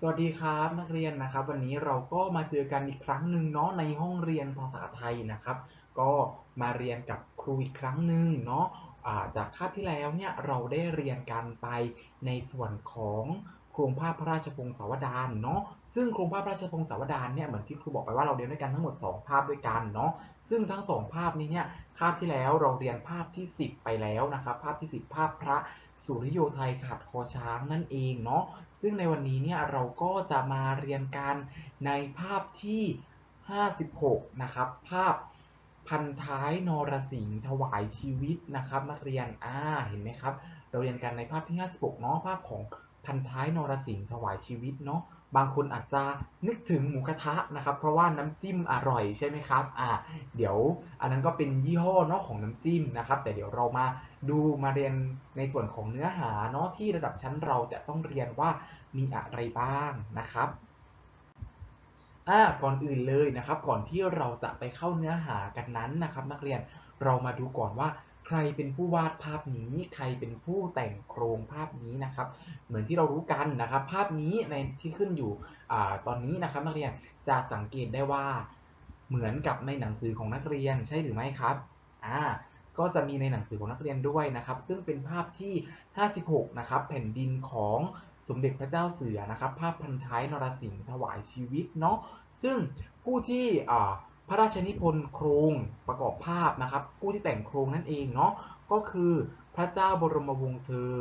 สวัสดีครับนักเรียนนะครับ วันนี้เราก็มาเจอกันอีกครั้งหนึ่งเนาะในห้องเรียนภาษาไทยนะครับ ก็มาเรียนกับครูอีกครั้งหนึ่งเนาะอ่าจากคาบที่แล้วเนี่ยเราได้เรียนกันไปในส่วนของโครงภาพพระราชพงศาวดารเนาะซึ่งโครงภาพพระราชพงศาวดารเนี่ยเหมือนที่ครูบอกไปว่าเราเรียนด้วยกันทั้งหมด 2 ภาพด้วยกันเนาะซึ่งทั้งสองภาพนี้เนี่ยคาบที่แล้วเราเรียนภาพที่ 10 ไปแล้วนะครับ ภาพที่ 10 ภาพพระสุริโยไทยขาดคอช้างนั่นเองเนาะ ซึ่งในวันนี้เนี่ยเราก็จะมาเรียนกันในภาพที่ 56 นะครับ ภาพพันท้ายนรสิงห์ถวายชีวิตนะครับ นักเรียนอ่าเห็นไหมครับ เราเรียนกันในภาพที่ 56 เนาะภาพของพันท้ายนรสิงห์ถวายชีวิตเนาะ บางคนอาจจะนึกถึงหมูกระทะนะครับ เพราะว่าน้ำจิ้มอร่อยใช่ไหมครับ อ่า เดี๋ยวอันนั้นก็เป็นยี่ห้อเนาะของน้ำจิ้มนะครับ แต่เดี๋ยวเรามาดูมาเรียนในส่วนของเนื้อหาเนาะที่ระดับชั้นเราจะต้องเรียนว่ามีอะไรบ้างนะครับอ่าก่อนอื่นเลยนะครับ ก่อนที่เราจะไปเข้าเนื้อหากันนั้นนะครับ นักเรียนเรามาดูก่อนว่า ใครเป็นผู้วาดภาพนี้ ใครเป็นผู้แต่งโครงภาพนี้นะครับ เหมือนที่เรารู้กันนะครับ ภาพนี้ในที่ขึ้นอยู่อตอนนี้นะครับ นักเรียนจะสังเกตได้ว่าเหมือนกับในหนังสือของนักเรียนใช่หรือไม่ครับอ่าก็จะมีในหนังสือของนักเรียนด้วยนะครับ ซึ่งเป็นภาพที่ 56 นะครับ แผ่นดินของสมเด็จพระเจ้าเสือนะครับ ภาพพันท้ายนรสิงห์ถวายชีวิตเนาะซึ่งผู้ที่อ่า พระราชนิพนธ์โครงประกอบภาพนะครับ ผู้ที่แต่งโครงนั่นเองเนาะก็คือพระเจ้าบรมวงศ์เธอ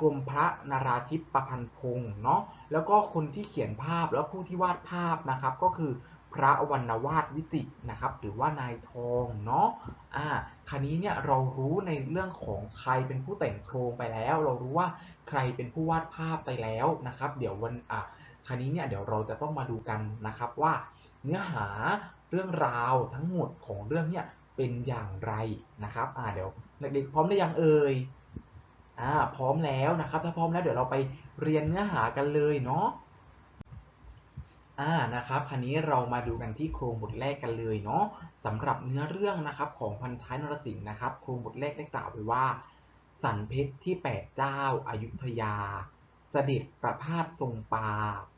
กรมพระนาราธิปประพันธ์พงศ์เนาะแล้วก็คนที่เขียนภาพแล้วผู้ที่วาดภาพนะครับ ก็คือพระวรรณวาดวิจิตรนะครับ หรือว่านายทองเนาะอ่าคราวนี้เนี่ยเรารู้ในเรื่องของใครเป็นผู้แต่งโครงไปแล้ว เรารู้ว่าใครเป็นผู้วาดภาพไปแล้วนะครับ เดี๋ยววันอะคราวนี้เนี่ยเดี๋ยวเราจะต้องมาดูกันนะครับว่าเนื้อหา เรื่องราวทั้งหมดของเรื่องเนี่ยเป็นอย่างไรนะครับอ่าเดี๋ยวเด็กๆพร้อมหรือยังเอ่ยอ่าพร้อมแล้วนะครับ ถ้าพร้อมแล้วเดี๋ยวเราไปเรียนเนื้อหากันเลยเนาะอ่านะครับคราวนี้เรามาดูกันที่โครงบทแรกกันเลยเนาะสำหรับเนื้อเรื่องนะครับของพันท้ายนรสิงห์นะครับ โครงบทแรกได้กล่าวไว้ว่า สันเพชรที่แปดเจ้าอายุทยาเสด็จประพาสทรงปา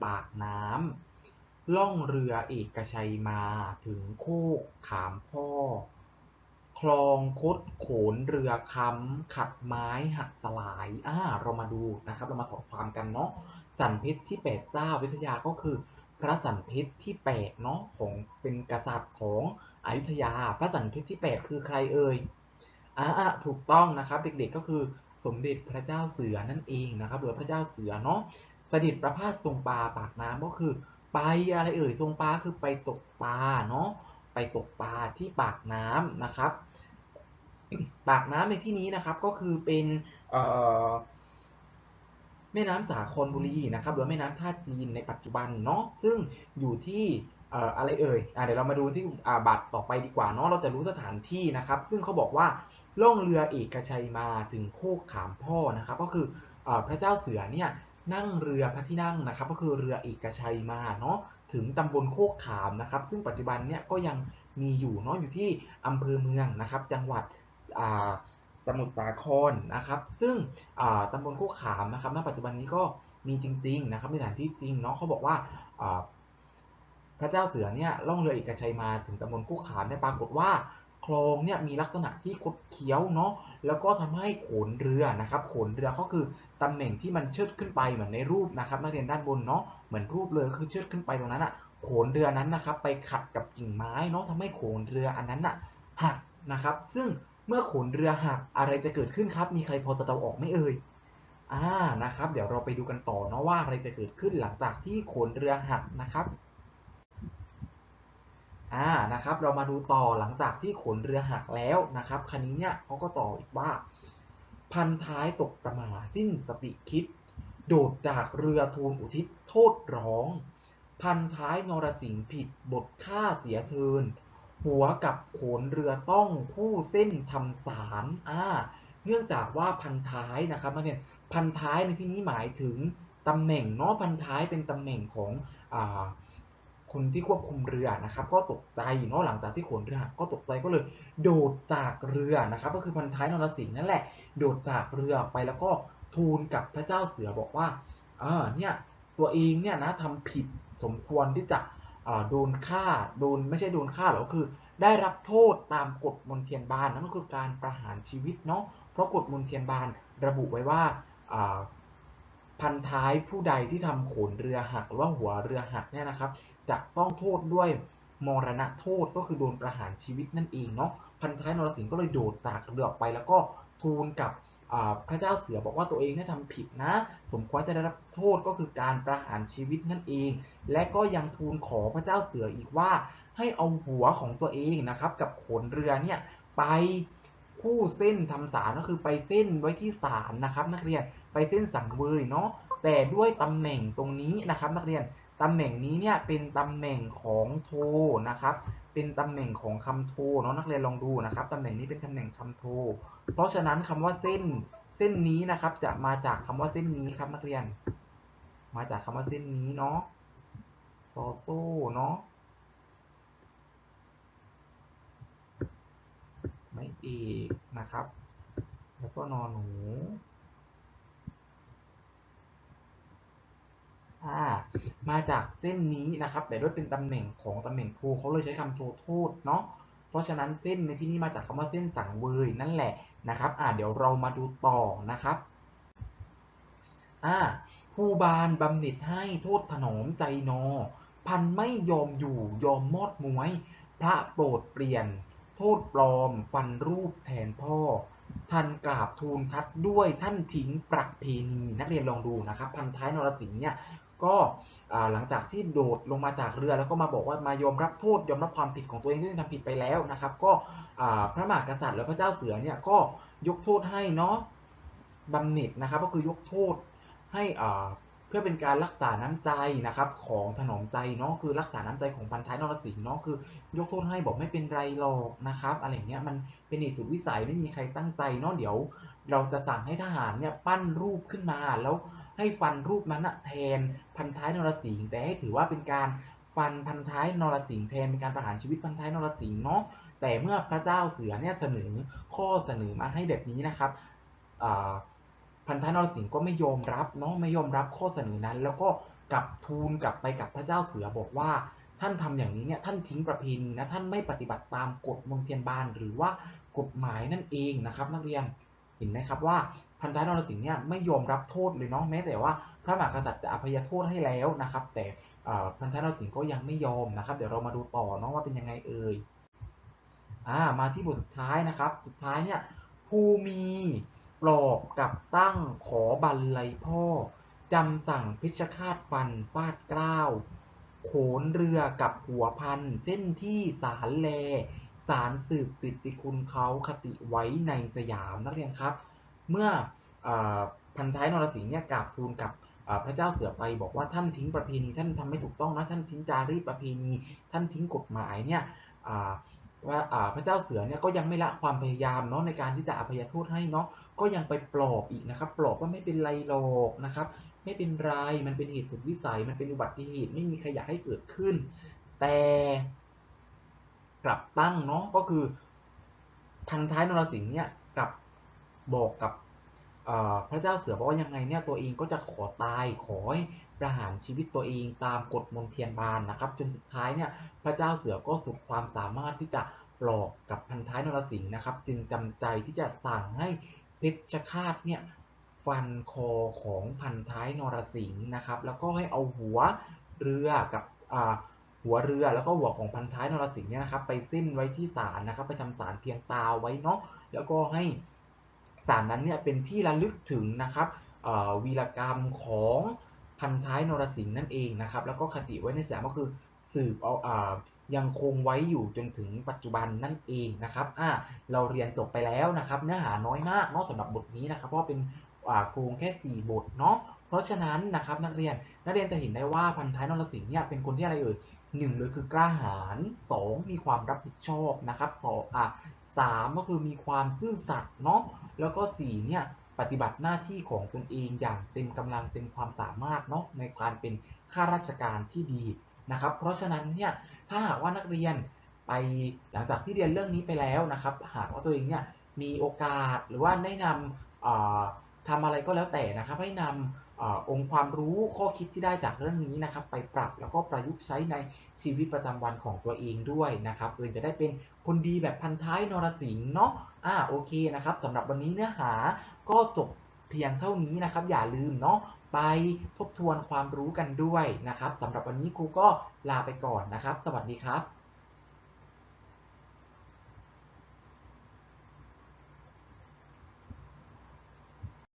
ปากน้ำ ล่องเรือเอกชัยมาถึงโคกขามพ่อ คลองคดโขนเรือค้ำขัดไม้หักสลายอ่าเรามาดูนะครับ เรามาถอดความกันเนาะสันเพชรที่แปดเจ้าวิทยาก็คือ พระสันเพชรที่แปดเนาะของเป็นกษัตริย์ของอยุธยา พระสันเพชรที่แปดคือใครเอ่ยอ่าถูกต้องนะครับ เด็กๆก็คือสมเด็จพระเจ้าเสือนั่นเองนะครับหรือพระเจ้าเสือเนาะเสด็จประพาสทรงปลาปากน้ำก็คือ ไปอะไรเอ่ยทรงปลาคือไปตกปลาเนาะไปตกปลาที่ปากน้ำนะครับ ปากน้ำในที่นี้นะครับก็คือเป็นเอแม่น้ำสาครบุรีนะครับหรือแม่น้ำท่าจีนในปัจจุบันเนาะซึ่งอยู่ที่เอ่ออะไรเอ่ยอะเดี๋ยวเรามาดูที่อ่าบัตรต่อไปดีกว่าเนาะเราจะรู้สถานที่นะครับ ซึ่งเขาบอกว่าล่องเรือเอกชัยมาถึงโคกขามพ่อนะครับ ก็คืออพระเจ้าเสือเนี่ย นั่งเรือพระที่นั่งนะครับ ก็คือเรือเอกชัยมาเนาะถึงตำบลโคกขามนะครับ ซึ่งปัจจุบันเนี่ยก็ยังมีอยู่เนาะอยู่ที่อำเภอเมืองนะครับ จังหวัดสมุทรสาครนะครับ ซึ่งตำบลโคกขามนะครับณปัจจุบันนี้ก็มีจริง ๆ นะครับมีสถานที่จริงเนาะเขาบอกว่าอ่าพระเจ้าเสือเนี่ยล่องเรือเอกชัยมาถึงตำบลโคกขามเนี่ยปรากฏว่าคลองเนี่ยมีลักษณะที่คดเคี้ยวเนาะ แล้วก็ทำให้โขนเรือนะครับโขนเรือก็คือตำแหน่งที่มันเชิดขึ้นไปเหมือนในรูปนะครับ นักเรียนด้านบนเนาะเหมือนรูปเลยคือเชิดขึ้นไปตรงนั้นอะ่ะโขนเรือนั้นนะครับไปขัดกับกิ่งไม้เนาะทำให้โขนเรืออันนั้นอะหักนะครับ ซึ่งเมื่อโขนเรือหักอะไรจะเกิดขึ้นครับ มีใครพอจะเดาออกไม่เอ่ยอ่านะครับ เดี๋ยวเราไปดูกันต่อเนาะว่าอะไรจะเกิดขึ้นหลังจากที่โขนเรือหักนะครับ อ่านะครับ เรามาดูต่อหลังจากที่ขนเรือหักแล้วนะครับคันนี้เนี่ยเขาก็ต่ออีกว่า พันท้ายตกประมาสิ้นสติคิด โดดจากเรือทูลอุทิศโทษร้อง พันท้ายนรสิงห์ผิดบทฆ่าเสียเทิน หัวกับโขนเรือต้องผู้เส้นทำสารอ่าเนื่องจากว่าพันท้ายนะครับนักเรียพันท้ายในที่นี้หมายถึงตำแหน่งเนาะพันท้ายเป็นตำแหน่งของอ่า คนที่ควบคุมเรือนะครับ ก็ตกใจเนาะหลังจากที่ขนเรือก็ตกใจก็เลย โดดจากเรือนะครับ ก็คือพันท้ายนรสิงห์นั่นแหละ โดดจากเรือไปแล้วก็ทูลกับพระเจ้าเสือบอกว่าเออเนี่ยตัวเองเนี่ยนะทำผิดสมควรที่จะโดนฆ่าโดนไม่ใช่โดนฆ่าหรอกคือ ได้รับโทษตามกฎมนเทียนบานนั่นก็คือการประหารชีวิตเนาะเพราะกฎมนเทียนบานระบุไว้ว่า พันท้ายผู้ใดที่ทำโขนเรือหักหรือว่าหัวเรือหักเนี่ยนะครับ จะต้องโทษด้วยมรณะโทษก็คือโดนประหารชีวิตนั่นเองเนาะพันท้ายนรสิงห์ก็เลยโดดจากเรือออกไปแล้วก็ทูลกับพระเจ้าเสือบอกว่าตัวเองเนี่ยทำผิดนะ สมควรจะได้รับโทษก็คือการประหารชีวิตนั่นเอง และก็ยังทูลขอพระเจ้าเสืออีกว่า ให้เอาหัวของตัวเองนะครับ กับขนเรือเนี่ยไปคู่เส้นทำสารก็คือไปเส้นไว้ที่ศาลนะครับ นักเรียน ไปเส้นสังเวยเนาะแต่ด้วยตำแหน่งตรงนี้นะครับ นักเรียนตำแหน่งนี้เนี่ยเป็นตำแหน่งของโทนะครับเป็นตำแหน่งของคำโทเนาะนักเรียนลองดูนะครับตำแหน่งนี้เป็นตำแหน่งคำโท เพราะฉะนั้นคำว่าเส้นเส้นนี้นะครับ จะมาจากคำว่าเส้นนี้ครับนักเรียน มาจากคำว่าเส้นนี้เนาะซอโซ่เนาะไม่เอกนะครับ แล้วก็นอนหนู อ่า มาจากเส้นนี้นะครับ แต่ด้วยเป็นตำแหน่งของตำแหน่งโทเขาเลยใช้คำโทโทษเนาะเพราะฉะนั้นเส้นในที่นี้มาจากคำว่าเส้นสังเวยนั่นแหละนะครับอ่าเดี๋ยวเรามาดูต่อนะครับอ่าผู้บานบำเหน็จให้โทษถนอมใจนอ พันไม่ยอมอยู่ยอมมอดมวย พระโปรดเปลี่ยน โทษปลอม ฟันรูปแทนพ่อ ท่านกราบทูลทัดด้วยท่านทิ้งประเพณีนักเรียนลองดูนะครับ พันท้ายนรสิงห์เนี่ย ก็หลังจากที่โดดลงมาจากเรือแล้วก็มาบอกว่ามายอมรับโทษยอมรับความผิดของตัวเองที่ทำผิดไปแล้วนะครับ ก็พระมหากษัตริย์และพระเจ้าเสือเนี่ยก็ยกโทษให้เนาะบำเหน็จนะครับ ก็คือยกโทษให้เพื่อเป็นการรักษาน้ำใจนะครับ ของถนอมใจเนาะคือรักษาน้ำใจของพันท้ายนรสิงห์เนาะคือยกโทษให้บอกไม่เป็นไรหรอกนะครับ อะไรเงี้ยมันเป็นเหตุสุดวิสัยไม่มีใครตั้งใจเนาะเดี๋ยว เราจะสั่งให้ทหารเนี่ยปั้นรูปขึ้นมาแล้ว ให้ฟันรูปนั้นแทนพันท้ายนรสิงห์แต่ให้ถือว่าเป็นการฟันพันท้ายนรสิงห์แทนเป็นการประหารชีวิตพันท้ายนรสิงห์เนาะแต่เมื่อพระเจ้าเสือเนี่ยเสนอข้อเสนอมาให้แบบนี้นะครับพันท้ายนรสิงห์ก็ไม่ยอมรับเนาะไม่ยอมรับข้อเสนอนั้น แล้วก็กลับทูลกลับไปกับพระเจ้าเสือบอกว่าท่านทำอย่างนี้เนี่ยท่านทิ้งประเพณีนะท่านไม่ปฏิบัติตามกฎมนเทียนบานหรือว่ากฎหมายนั่นเองนะครับ นักเรียนเห็นไหมครับว่า พันท้ายนรสิงห์เนี่ยไม่ยอมรับโทษเลยเนาะแม้แต่ว่าพระมหากษัตริย์จะอภัยโทษให้แล้วนะครับ แต่พันท้ายนรสิงห์ก็ยังไม่ยอมนะครับ เดี๋ยวเรามาดูต่อเนาะว่าเป็นยังไงเอ่ยอ่ามาที่บทสุดท้ายนะครับ สุดท้ายเนี่ยภูมีปลอบกับตั้งขอบันไลพ่อจำสั่งพิชคาตฟันฟาดกล้าวโขนเรือกับหัวพัน เส้นที่สารแล สารสืบติดติคุณเขาคติไว้ในสยามนักเรียนครับ เมื่ออพันท้ายนรสิงห์เนี่ยกราบทูลกับพระเจ้าเสือไปบอกว่าท่านทิ้งประเพณี ท่านทำไม่ถูกต้องนะท่านทิ้งจารีตประเพณี ท่านทิ้งกฎหมายเนี่ยว่าพระเจ้าเสือเนี่ยก็ยังไม่ละความพยายามเนาะในการที่จะอภัยโทษให้เนาะก็ยังไปปลอบอีกนะครับ ปลอบว่าไม่เป็นไรหรอกนะครับ ไม่เป็นไรมันเป็นเหตุสุดวิสัย มันเป็นอุบัติเหตุไม่มีใครอยากให้เกิดขึ้น แต่กลับตั้งเนาะก็คือพันท้ายนรสิงห์เนี่ย บอกกับพระเจ้าเสือบอกว่ายังไงเนี่ยตัวเองก็จะขอตายขอให้ประหารชีวิตตัวเองตามกฎมนเทียนบานนะครับ จนสุดท้ายเนี่ยพระเจ้าเสือก็สุดความสามารถที่จะปลอบกับพันท้ายนรสิงห์นะครับ จึงจำใจที่จะสั่งให้เพชฌฆาตเนี่ยฟันคอของพันท้ายนรสิงห์นะครับ แล้วก็ให้เอาหัวเรือกับหัวเรือแล้วก็หัวของพันท้ายนรสิงห์เนี่ยนะครับ ไปสิ้นไว้ที่ศาลนะครับ ไปทำศาลเพียงตาไว้เนาะแล้วก็ให้ ศาลนั้นเนี่ยเป็นที่ระลึกถึงนะครับวีรกรรมของพันท้ายนรสิงห์นั่นเองนะครับ แล้วก็คติไว้ในสามก็คือสืบเอาอ่ายังคงไว้อยู่จนถึงปัจจุบันนั่นเองนะครับอ่าเราเรียนจบไปแล้วนะครับ เนื้อหาน้อยมากเนาะสำหรับบทนี้นะครับ เพราะเป็นอ่าโครงแค่ 4 บทเนาะ เพราะฉะนั้นนะครับนักเรียนนักเรียนจะเห็นได้ว่าพันท้ายนรสิงห์เนี่ยเป็นคนที่อะไรเอ่ยหนึ่งเลยคือกล้าหาญสองมีความรับผิดชอบนะครับสองอะ สามก็คือมีความซื่อสัตย์เนาะแล้วก็สี่เนี่ยปฏิบัติหน้าที่ของตนเองอย่างเต็มกำลังเต็มความสามารถเนาะในการเป็นข้าราชการที่ดีนะครับ เพราะฉะนั้นเนี่ยถ้าหากว่านักเรียนไปหลังจากที่เรียนเรื่องนี้ไปแล้วนะครับ หากว่าตัวเองเนี่ยมีโอกาสหรือว่าได้นำอ่าทำอะไรก็แล้วแต่นะครับให้นอ่า องค์ความรู้ข้อคิดที่ได้จากเรื่องนี้นะครับ ไปปรับแล้วก็ประยุกต์ใช้ในชีวิตประจำวันของตัวเองด้วยนะครับเพื่อจะได้เป็นคนดีแบบพันท้ายนรสิงห์เนาะอ่าโอเคนะครับสำหรับวันนี้เนื้อหาก็จบเพียงเท่านี้นะครับ อย่าลืมเนาะไปทบทวนความรู้กันด้วยนะครับสำหรับวันนี้ครูก็ลาไปก่อนนะครับ สวัสดีครับ